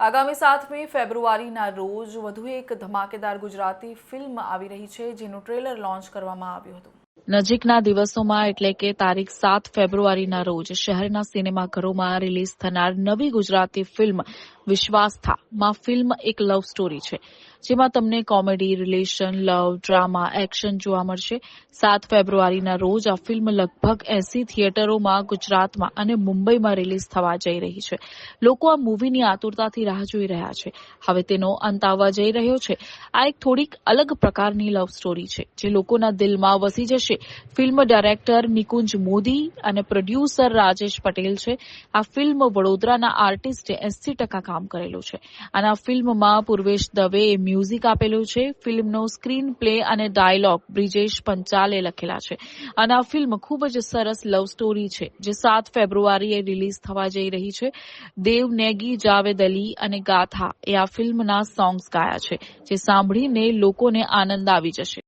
આગામી સાતમી ફેબ્રુઆરીના રોજ વધુ એક ધમાકેદાર ગુજરાતી ફિલ્મ આવી રહી છે, જેનું ટ્રેલર લોન્ચ કરવામાં આવ્યું હતું. નજીકના દિવસોમાં એટલે કે તારીખ સાત ફેબ્રુઆરીના રોજ શહેરના સિનેમાઘરોમાં રિલીઝ થનાર નવી ગુજરાતી ફિલ્મ વિશ્વાસ્થામાં ફિલ્મ એક લવ સ્ટોરી છે, જેમાં તમને comedy, relation, love, drama, action જોવા મળશે. સાત ફેબ્રુઆરીના રોજ આ ફિલ્મ લગભગ એસી થિયેટરોમાં ગુજરાતમાં અને મુંબઈમાં રિલીઝ થવા જઈ રહી છે. લોકો આ મૂવીની આતુરતાથી રાહ જોઈ રહ્યા છે. હવે તેનો અંત આવવા જઈ રહ્યો છે. આ એક થોડીક અલગ પ્રકારની લવ સ્ટોરી છે, જે લોકોના દિલમાં વસી જશે ફિલ્મ ડાયરેક્ટર નિકુંજ મોદી અને પ્રોડ્યુસર રાજેશ પટેલ છે. આ ફિલ્મ વડોદરાના આર્ટિસ્ટે એસી ટકા કામ કરેલું છે. અને આ ફિલ્મમાં પૂર્વેશ દવેએ મ્યુઝિક આપેલું છે. ફિલ્મનો સ્ક્રીન પ્લે અને ડાયલોગ બ્રિજેશ પંચાલે લખેલા છે. અને આ ફિલ્મ ખૂબ જ સરસ લવ સ્ટોરી છે, જે સાત ફેબ્રુઆરીએ રિલીઝ થવા જઈ રહી છે. દેવ નેગી, જાવેદ અલી અને ગાથા એ આ ફિલ્મના સોંગ્સ ગાયા છે, જે સાંભળીને લોકોને આનંદ આવી જશે.